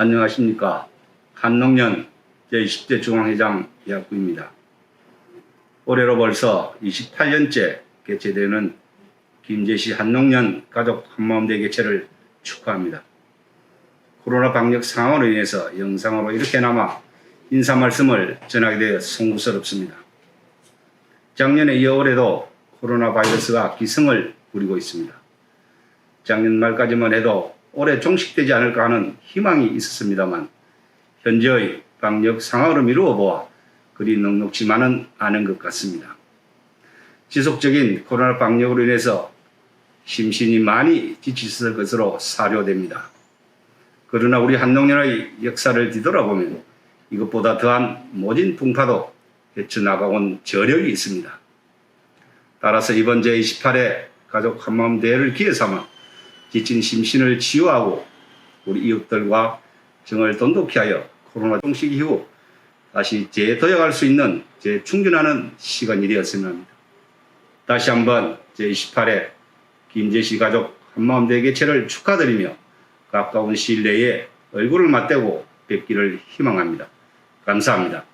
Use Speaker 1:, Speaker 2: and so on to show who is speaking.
Speaker 1: 안녕하십니까. 한농년 제20대 중앙회장 이학구입니다. 올해로 벌써 28년째 개최되는 김제시 한농년 가족 한마음대 개최를 축하합니다. 코로나 방역 상황으로 인해서 영상으로 이렇게나마 인사 말씀을 전하게 되어 송구스럽습니다. 작년에 이어 올해도 코로나 바이러스가 기승을 부리고 있습니다. 작년 말까지만 해도 올해 종식되지 않을까 하는 희망이 있었습니다만 현재의 방역 상황으로 미루어 보아 그리 넉넉지만은 않은 것 같습니다. 지속적인 코로나 방역으로 인해서 심신이 많이 지쳤을 것으로 사료됩니다. 그러나 우리 한농년의 역사를 뒤돌아보면 이것보다 더한 모진 풍파도 헤쳐나가온 저력이 있습니다. 따라서 이번 제28회 가족 한마음 대회를 기회 삼아 지친 심신을 치유하고 우리 이웃들과 정을 돈독히 하여 코로나 종식 이후 다시 재도약할 수 있는 재충전하는 시간이 되었으면 합니다. 다시 한번 제28회 김제시 가족 한마음 대회 개최를 축하드리며 가까운 시일 내에 얼굴을 맞대고 뵙기를 희망합니다. 감사합니다.